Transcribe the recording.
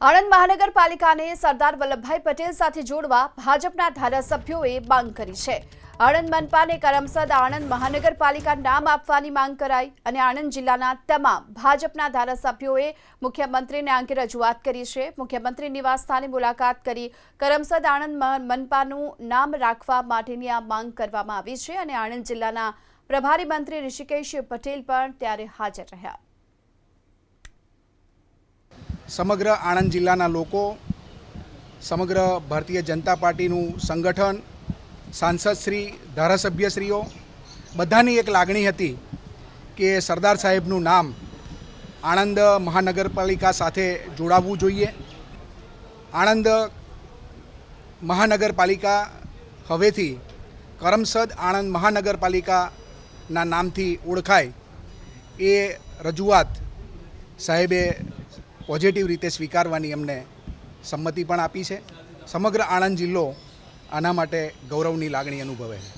આણંદ મહાનગરપાલિકાને સરદાર વલ્લભભાઈ પટેલ સાથે જોડવા ભાજપના ધારાસભ્યોએ માંગ કરી છે. આણંદ મનપાને કરમસદ આણંદ મહાનગરપાલિકા નામ આપવાની માંગ કરાઈ અને આણંદ જિલ્લાના તમામ ભાજપના ધારાસભ્યોએ મુખ્યમંત્રીને અંગે રજૂઆત કરી છે. મુખ્યમંત્રી નિવાસસ્થાને મુલાકાત કરી કરમસદ આણંદ મનપાનું નામ રાખવા માટેની આ માંગ કરવામાં આવી છે અને આણંદ જિલ્લાના પ્રભારી મંત્રી ઋષિકેશ પટેલ પણ ત્યારે હાજર રહ્યા. સમગ્ર આણંદ જિલ્લાના લોકો, સમગ્ર ભારતીય જનતા પાર્ટીનું સંગઠન સાંસદશ્રી ધારાસભ્યશ્રીઓ, બધાની એક લાગણી હતી કે સરદાર સાહેબનું નામ આણંદ મહાનગરપાલિકા સાથે જોડાવવું જોઈએ. આણંદ મહાનગરપાલિકા હવેથી કરમસદ આણંદ મહાનગરપાલિકાના નામથી ઓળખાય એ રજૂઆત સાહેબે પોઝિટિવ રીતે સ્વીકારવાની અમને સંમતિ પણ આપી છે. સમગ્ર આણંદ જિલ્લો આના માટે ગૌરવની લાગણી અનુભવે છે.